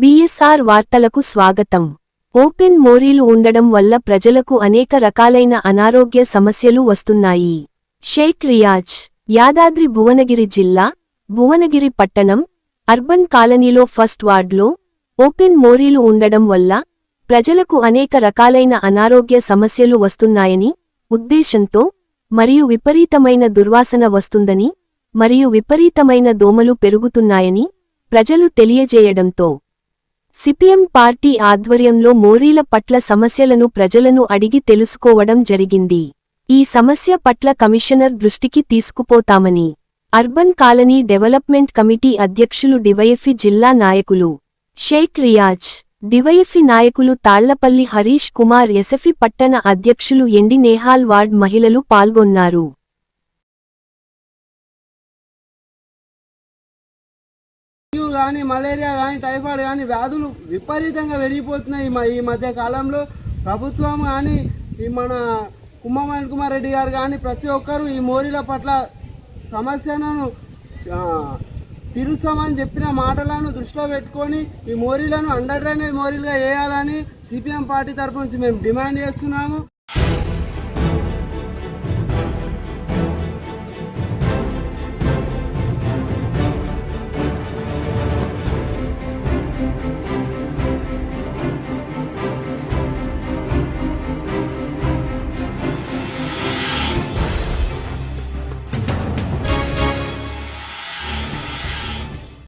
BSR వార్తలకు స్వాగతం. Open మోరీలు ఉండడం వల్ల ప్రజలకు అనేక రకాలైన అనారోగ్య సమస్యలు వస్తున్నాయి. షేక్ రియాజ్ యాదాద్రి భువనగిరి జిల్లా భువనగిరి పట్టణం అర్బన్ కాలనీలో ఫస్ట్ వార్డ్లో ఓపెన్ మోరీలు ఉండడం వల్ల ప్రజలకు అనేక రకాలైన అనారోగ్య సమస్యలు వస్తున్నాయని ఉద్దేశంతో మరియు విపరీతమైన దుర్వాసన వస్తుందని మరియు విపరీతమైన దోమలు పెరుగుతున్నాయని ప్రజలు తెలియజేయడంతో సిపిఎం పార్టీ ఆధ్వర్యంలో మోరీల పట్ల సమస్యలను ప్రజలను అడిగి తెలుసుకోవడం జరిగింది. ఈ సమస్య పట్ల కమిషనర్ దృష్టికి తీసుకుపోతామని అర్బన్ కాలనీ డెవలప్మెంట్ కమిటీ అధ్యక్షులు డివైఎఫ్ఈ జిల్లా నాయకులు షేక్ రియాజ్ డివైఎఫి నాయకులు తాళ్ళపల్లి హరీష్ కుమార్ ఎసఫి పట్టణ అధ్యక్షులు ఎండి నేహాల్ వార్డ్ మహిళలు పాల్గొన్నారు. కానీ మలేరియా కానీ టైఫాయిడ్ కానీ వ్యాధులు విపరీతంగా పెరిగిపోతున్నాయి ఈ ఈ మధ్య కాలంలో. ప్రభుత్వం కానీ ఈ మన కుమ్మమణి కుమార్ రెడ్డి గారు కానీ ప్రతి ఒక్కరూ ఈ మోరీల పట్ల సమస్యను ఆ, తీరుస్తామని చెప్పిన మాటలను దృష్టిలో పెట్టుకొని ఈ మోరీలను అండర్ డ్రైనేజ్ మోరీలుగా వేయాలని సిపిఎం పార్టీ తరఫు నుంచి మేము డిమాండ్ చేస్తున్నాము.